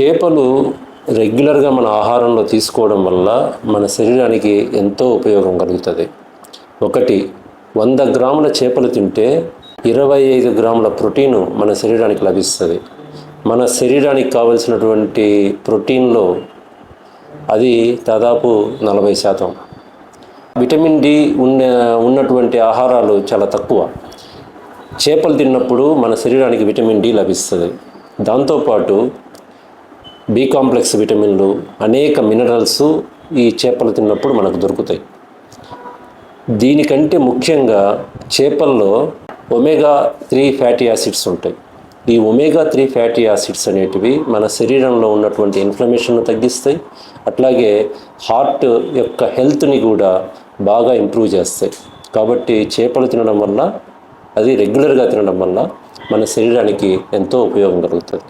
చేపలు రెగ్యులర్గా మన ఆహారంలో తీసుకోవడం వల్ల మన శరీరానికి ఎంతో ఉపయోగం కలుగుతుంది. ఒకటి వంద గ్రాముల చేపలు తింటే ఇరవై ఐదు గ్రాముల ప్రోటీను మన శరీరానికి లభిస్తుంది. మన శరీరానికి కావలసినటువంటి ప్రోటీన్లో అది దాదాపు నలభై శాతం. విటమిన్ డి ఉన్న ఉన్నటువంటి ఆహారాలు చాలా తక్కువ. చేపలు తిన్నప్పుడు మన శరీరానికి విటమిన్ డి లభిస్తుంది. దాంతోపాటు బి కాంప్లెక్స్ విటమిన్లు అనేక మినరల్స్ ఈ చేపలు తిన్నప్పుడు మనకు దొరుకుతాయి. దీనికంటే ముఖ్యంగా చేపల్లో ఒమేగా త్రీ ఫ్యాటీ యాసిడ్స్ ఉంటాయి. ఈ ఒమేగా త్రీ ఫ్యాటీ యాసిడ్స్ అనేటివి మన శరీరంలో ఉన్నటువంటి ఇన్ఫ్లమేషన్ను తగ్గిస్తాయి. అట్లాగే హార్ట్ యొక్క హెల్త్ని కూడా బాగా ఇంప్రూవ్ చేస్తాయి. కాబట్టి చేపలు తినడం వల్ల అది రెగ్యులర్గా తినడం వల్ల మన శరీరానికి ఎంతో ఉపయోగం కలుగుతుంది.